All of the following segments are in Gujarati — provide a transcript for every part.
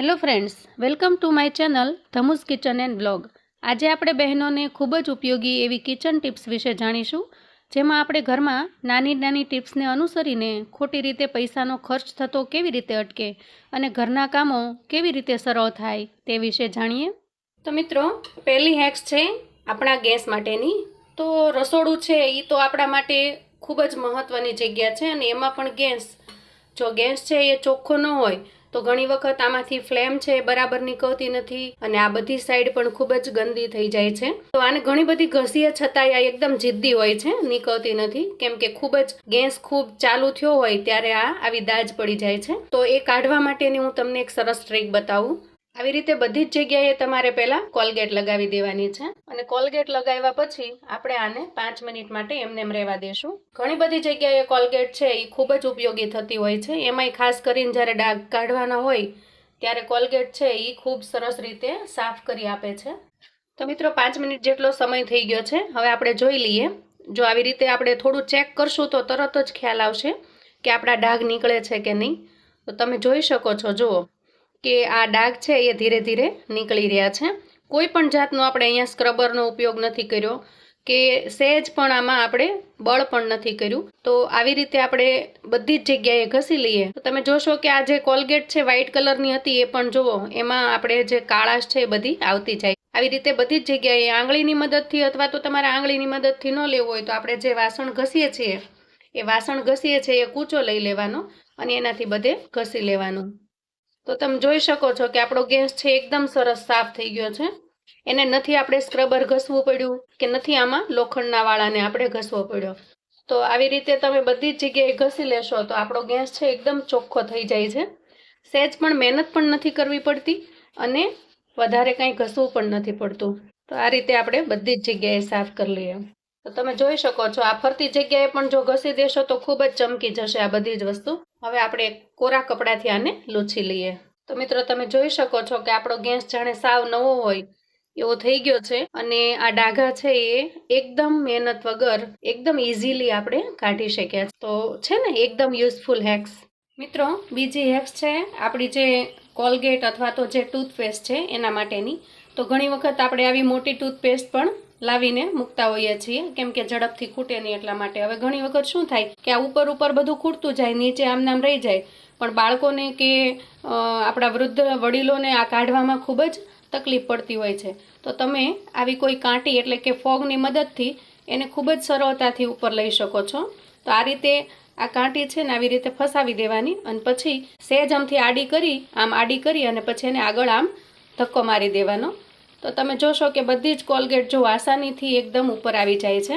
Hello friends, welcome to my channel ધમુસ kitchen and blog આજે આપણે બહેનોને ખૂબ જ ઉપયોગી એવી કિચન ટિપ્સ વિશે જાણીશું, જેમાં આપણે ઘરમાં નાની નાની ટિપ્સને અનુસરીને ખોટી રીતે પૈસાનો ખર્ચ થતો કેવી રીતે અટકે અને ઘરના કામો કેવી રીતે સરળ થાય તે વિશે જાણીએ. તો મિત્રો, પહેલી હેક્સ છે આપણા ગેસ માટેની. તો રસોડું છે એ તો આપણા માટે ખૂબ જ મહત્ત્વની જગ્યા છે અને એમાં પણ ગેસ, જો ગેસ છે એ ચોખ્ખો ન હોય તો ઘણી વખત આમાંથી ફ્લેમ છે એ બરાબર નીકળતી નથી અને આ બધી સાઈડ પણ ખૂબ જ ગંદી થઈ જાય છે. તો આને ઘણી બધી ઘસીએ છતાંય આ એકદમ જિદ્દી હોય છે, નીકળતી નથી. કેમ કે ખૂબ જ ગેસ ખૂબ ચાલુ થયો હોય ત્યારે આ આવી દાજ પડી જાય છે. તો એ કાઢવા માટેની હું તમને એક સરસ ટ્રીક બતાવું. આવી રીતે બધી જ જગ્યાએ તમારે પહેલાં કોલગેટ લગાવી દેવાની છે. અને કોલગેટ લગાવ્યા પછી આપણે આને પાંચ મિનિટ માટે એમને એમ રહેવા દેશું. ઘણી બધી જગ્યાએ કોલગેટ છે એ ખૂબ જ ઉપયોગી થતી હોય છે. એમાંય ખાસ કરીને જ્યારે ડાઘ કાઢવાના હોય ત્યારે કોલગેટ છે એ ખૂબ સરસ રીતે સાફ કરી આપે છે. તો મિત્રો પાંચ મિનિટ જેટલો સમય થઈ ગયો છે. હવે આપણે જોઈ લઈએ. જો આવી રીતે આપણે થોડું ચેક કરશું તો તરત જ ખ્યાલ આવશે કે આપણા ડાઘ નીકળે છે કે નહીં. તો તમે જોઈ શકો છો. જુઓ. કે આ ડાઘ છે એ ધીરે ધીરે નીકળી રહ્યા છે. કોઈ પણ જાતનો આપણે અહીંયા સ્ક્રબરનો ઉપયોગ નથી કર્યો કે સહેજ પણ આમાં આપણે બળ પણ નથી કર્યું. તો આવી રીતે આપણે બધી જ જગ્યાએ ઘસી લઈએ. તો તમે જોશો કે આ જે કોલગેટ છે વ્હાઇટ કલરની હતી એ પણ જુઓ, એમાં આપણે જે કાળાશ છે એ બધી આવતી જાય. આવી રીતે બધી જ જગ્યાએ આંગળીની મદદથી અથવા તો તમારે આંગળીની મદદથી ન લેવું હોય તો આપણે જે વાસણ ઘસીએ છીએ, એ વાસણ ઘસીએ છીએ એ કૂચો લઈ લેવાનો અને એનાથી બધે ઘસી લેવાનું. તો તમે જોઈ શકો છો કે આપણો ગેસ છે એકદમ સરસ સાફ થઈ ગયો છે. એને નથી આપણે સ્ક્રબર ઘસવું પડ્યું કે નથી આમાં લોખંડના વાળાને આપણે ઘસવો પડ્યો. તો આવી રીતે તમે બધી જ જગ્યાએ ઘસી લેશો તો આપણો ગેસ છે એકદમ ચોખ્ખો થઈ જાય છે. સહેજ પણ મહેનત પણ નથી કરવી પડતી અને વધારે કાંઈ ઘસવું પણ નથી પડતું. તો આ રીતે આપણે બધી જ જગ્યાએ સાફ કરી લઈએ. તો તમે જોઈ શકો છો આ ફરતી જગ્યાએ પણ જો ઘસી દેશો તો ખૂબ જ ચમકી જશે આ બધી જ વસ્તુ. હવે આપણે કોરા કપડાથી આને લૂછી લઈએ. તો મિત્રો, તમે જોઈ શકો છો કે આપણો ગેસ જાણે સાવ નવો હોય એવો થઈ ગયો છે અને આ ડાઘા છે એ એકદમ મહેનત વગર એકદમ ઇઝીલી આપણે કાઢી શક્યા તો છે ને, એકદમ યુઝફુલ હેક્સ મિત્રો, બીજી હેક્સ છે આપણી જે કોલગેટ અથવા તો જે ટૂથપેસ્ટ છે એના માટેની. તો ઘણી વખત આપણે આવી મોટી ટૂથપેસ્ટ પણ લાવીને મૂકતા હોઈએ છીએ. કેમ કે ઝડપથી ખૂટે નહીં એટલા માટે. હવે ઘણી વખત શું થાય કે આ ઉપર ઉપર બધું ખૂટતું જાય, નીચે આમ નામ રહી જાય. પણ બાળકોને કે આપણા વૃદ્ધ વડીલોને આ કાઢવામાં ખૂબ જ તકલીફ પડતી હોય છે. તો તમે આવી કોઈ કાંટી એટલે કે ફોગની મદદથી એને ખૂબ જ સરળતાથી ઉપર લઈ શકો છો. તો આ રીતે આ કાંટી છે ને આવી રીતે ફસાવી દેવાની અને પછી સહેજ આમથી આડી કરી, આમ આડી કરી અને પછી એને આગળ આમ ધક્કો મારી દેવાનો. તો તમે જોશો કે બધી જ કોલગેટ જો આસાનીથી એકદમ ઉપર આવી જાય છે.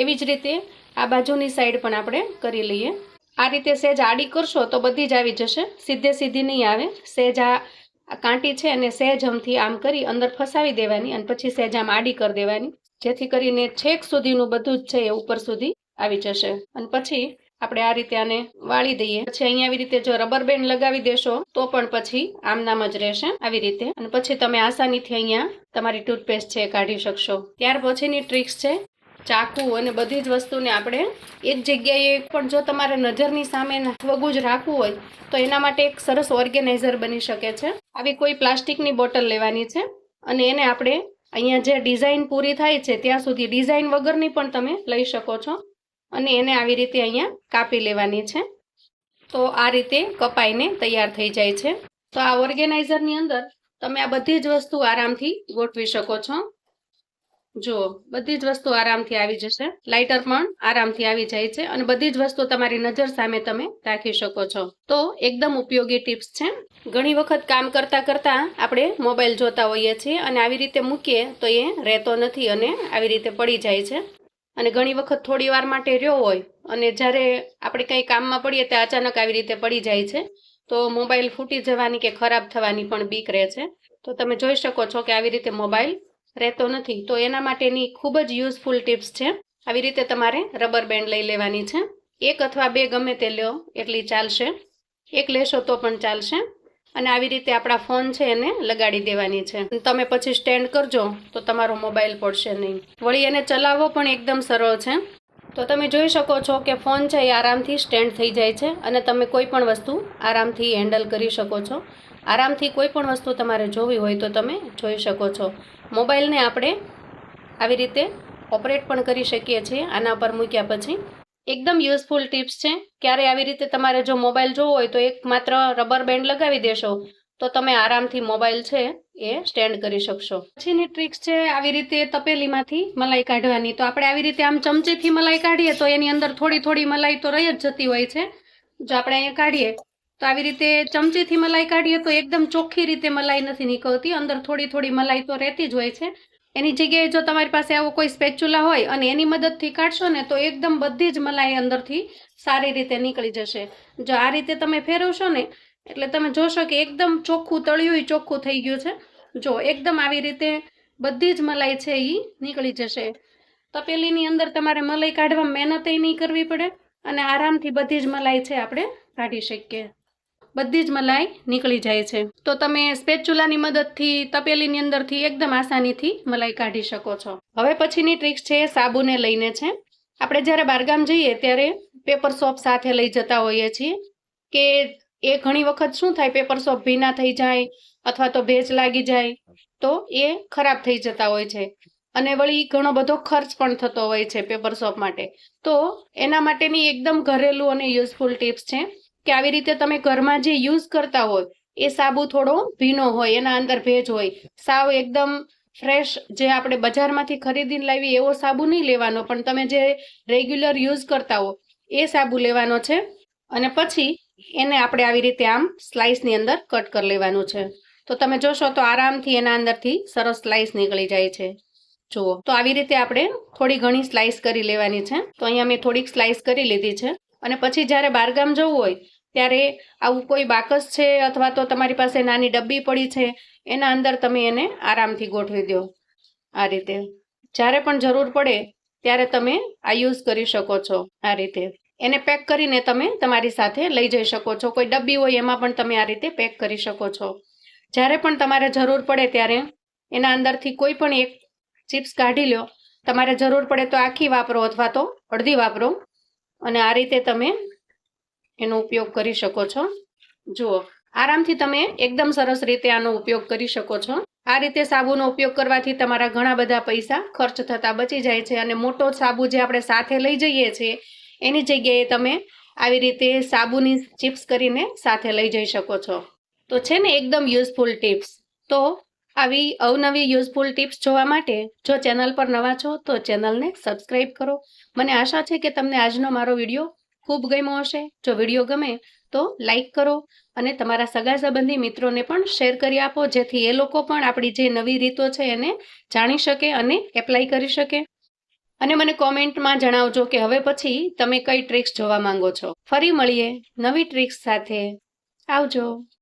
એવી જ રીતે આ બાજુની સાઈડ પણ આપણે કરી લઈએ. આ રીતે સહેજ આડી કરશો તો બધી જ આવી જશે. સીધે સીધી નહીં આવે. સહેજ આ કાંટી છે અને સહેજ આમથી આમ કરી અંદર ફસાવી દેવાની અને પછી સહેજ આમ આડી કરી દેવાની. જેથી કરીને છેક સુધીનું બધું જ છે એ ઉપર સુધી આવી જશે. અને પછી આપણે આ રીતે આને વાળી દઈએ. પછી અહીંયા આવી રીતે જો રબર બેન્ડ લગાવી દેશો, તો પણ પછી આમ નામ જ રહેશે આવી રીતે. અને પછી તમે આસાનીથી અહીંયા તમારી ટૂથપેસ્ટ છે કાઢી શકશો. ત્યાર પછીની ટ્રિક્સ છે ચાકુ અને બધી જ વસ્તુને આપણે એક જગ્યાએ પણ જો તમારે નજરની સામે વગું જ રાખવું હોય, તો એના માટે એક સરસ ઓર્ગેનાઇઝર બની શકે છે. આવી કોઈ પ્લાસ્ટિકની બોટલ લેવાની છે અને એને આપણે અહીંયા જે ડિઝાઇન પૂરી થાય છે, ત્યાં સુધી ડિઝાઇન વગરની પણ તમે લઈ શકો છો. અને એને આવી રીતે અહીંયા કાપી લેવાની છે. તો આ રીતે કપાઈને તૈયાર થઈ જાય છે. તો આ ઓર્ગેનાઇઝરની અંદર તમે આ બધી જ વસ્તુ આરામથી ગોઠવી શકો છો. જુઓ, બધી જ વસ્તુ આરામથી આવી જશે. લાઇટર પણ આરામથી આવી જાય છે અને બધી જ વસ્તુ તમારી નજર સામે તમે રાખી શકો છો. તો એકદમ ઉપયોગી ટિપ્સ છે. ઘણી વખત કામ કરતા કરતા આપણે મોબાઈલ જોતા હોઈએ છીએ અને આવી રીતે મૂકીએ તો એ રહેતો નથી અને આવી રીતે પડી જાય છે. અને ઘણી વખત થોડી વાર માટે રહ્યો હોય અને જ્યારે આપણે કંઈ કામમાં પડીએ ત્યાં અચાનક આવી રીતે પડી જાય છે, તો મોબાઈલ ફૂટી જવાની કે ખરાબ થવાની પણ બીક રહે છે. તો તમે જોઈ શકો છો કે આવી રીતે મોબાઈલ રહેતો નથી. તો એના માટેની ખૂબ જ યુઝફુલ ટિપ્સ છે. આવી રીતે તમારે રબર બેન્ડ લઈ લેવાની છે. એક અથવા બે ગમે તે લો, એટલી ચાલશે. એક લેશો તો પણ ચાલશે. અને આવી રીતે આપણા ફોન છે એને લગાડી દેવાની છે. તમે પછી સ્ટેન્ડ કરજો, તો તમારો મોબાઈલ પડશે નહીં. વળી એને ચલાવવો પણ એકદમ સરળ છે. તો તમે જોઈ શકો છો કે ફોન છે એ આરામથી સ્ટેન્ડ થઈ જાય છે અને તમે કોઈ પણ વસ્તુ આરામથી હેન્ડલ કરી શકો છો. આરામથી કોઈ પણ વસ્તુ તમારે જોવી હોય તો તમે જોઈ શકો છો. મોબાઈલને આપણે આવી રીતે ઓપરેટ પણ કરી શકીએ છીએ. આના પર મૂક્યા પછી એકદમ યુઝફુલ ટિપ્સ છે. ક્યારે આવી રીતે તમારે જો મોબાઈલ જોવો હોય તો એક માત્ર રબર બેન્ડ લગાવી દેશો, તો તમે આરામથી મોબાઈલ છે એ સ્ટેન્ડ કરી શકશો. પછીની ટ્રિક્સ છે આવી રીતે તપેલીમાંથી મલાઈ કાઢવાની. તો આપણે આવી રીતે આમ ચમચીથી મલાઈ કાઢીએ તો એની અંદર થોડી થોડી મલાઈ તો રહી જ જતી હોય છે. જો આપણે અહીંયા કાઢીએ, તો આવી રીતે ચમચીથી મલાઈ કાઢીએ તો એકદમ ચોખ્ખી રીતે મલાઈ નથી નીકળતી. અંદર થોડી થોડી મલાઈ તો રહેતી જ હોય છે. એની જગ્યાએ જો તમારી પાસે આવો કોઈ સ્પેચ્યુલા હોય અને એની મદદથી કાઢશો ને, તો એકદમ બધી જ મલાઈ અંદરથી સારી રીતે નીકળી જશે. જો આ રીતે તમે ફેરવશો ને, એટલે તમે જોશો કે એકદમ ચોખ્ખું, તળિયું ચોખ્ખું થઈ ગયું છે. જો એકદમ આવી રીતે બધી જ મલાઈ છે એ નીકળી જશે. તપેલીની અંદર તમારે મલાઈ કાઢવા મહેનત નહીં કરવી પડે અને આરામથી બધી જ મલાઈ છે આપણે કાઢી શકીએ. બધી જ મલાઈ નીકળી જાય છે. તો તમે સ્પેચ્યુલાની મદદથી, તપેલીની અંદરથી એકદમ આસાનીથી મલાઈ કાઢી શકો છો. હવે પછીની ટ્રિક્સ છે, સાબુને લઈને છે. આપણે જ્યારે બારગામ જઈએ ત્યારે પેપર સોપ સાથે લઈ જતા હોઈએ છીએ કે એ ઘણી વખત શું થાય, પેપર સોપ ભીના થઈ જાય અથવા તો ભેજ લાગી જાય તો એ ખરાબ થઈ જતા હોય છે. અને વળી ઘણો બધો ખર્ચ પણ થતો હોય છે પેપર સોપ માટે. તો એના માટેની એકદમ ઘરેલું અને યુઝફુલ ટિપ્સ છે. કે આવી રીતે તમે ઘરમાં જે યુઝ કરતા હોય, એ સાબુ થોડો ભીનો હોય, એના અંદર ભેજ હોય. સાવ એકદમ ફ્રેશ જે આપણે બજારમાંથી ખરીદીને લાવી એવો સાબુ નહીં લેવાનો, પણ તમે જે રેગ્યુલર યુઝ કરતા હો, એ સાબુ લેવાનો છે. અને પછી એને આપણે આવી રીતે આમ સ્લાઇસની અંદર કટ કરી લેવાનું છે. તો તમે જોશો તો આરામથી એના અંદરથી સરસ સ્લાઇસ નીકળી જાય છે. જુઓ, તો આવી રીતે આપણે થોડી ઘણી સ્લાઇસ કરી લેવાની છે. તો અહીંયા મેં થોડીક સ્લાઇસ કરી લીધી છે. અને પછી જ્યારે બારગામ જવું હોય ત્યારે આવું કોઈ બાકસ છે અથવા તો તમારી પાસે નાની ડબ્બી પડી છે, એના અંદર તમે એને આરામથી ગોઠવી દો. આ રીતે. જ્યારે પણ જરૂર પડે ત્યારે તમે આ યુઝ કરી શકો છો, આ રીતે. એને પેક કરીને તમે તમારી સાથે લઈ જઈ શકો છો. કોઈ ડબ્બી હોય એમાં પણ તમે આ રીતે પેક કરી શકો છો. જ્યારે પણ તમારે જરૂર પડે ત્યારે એના અંદરથી કોઈ પણ એક ચિપ્સ કાઢી લો. તમારે જરૂર પડે તો આખી વાપરો અથવા તો અડધી વાપરો. અને આ રીતે તમે એનો ઉપયોગ કરી શકો છો. જુઓ, આરામથી તમે એકદમ સરસ રીતે આનો ઉપયોગ કરી શકો છો. આ રીતે સાબુનો ઉપયોગ કરવાથી તમારા ઘણા બધા પૈસા ખર્ચ થતા બચી જાય છે અને મોટો સાબુ જે આપણે સાથે લઈ જઈએ છીએ, એની જગ્યાએ તમે આવી રીતે સાબુની ચિપ્સ કરીને સાથે લઈ જઈ શકો છો. તો છે ને એકદમ યુઝફુલ ટિપ્સ. તો આવી અવનવી યુઝફુલ ટિપ્સ જોવા માટે જો ચેનલ પર નવા છો તો ચેનલને સબસ્ક્રાઈબ કરો. મને આશા છે કે તમને આજનો મારો વીડિયો ખૂબ ગમ્યો હશે. જો વીડિયો ગમે તો લાઈક કરો અને તમારા સગા સંબંધી મિત્રોને પણ શેર કરી આપો, જેથી એ લોકો પણ આપણી જે નવી રીતો છે એને જાણી શકે અને એપ્લાય કરી શકે. અને મને કોમેન્ટમાં જણાવજો કે હવે પછી તમે કઈ ટ્રિક્સ જોવા માંગો છો. ફરી મળીએ નવી ટ્રિક્સ સાથે. આવજો.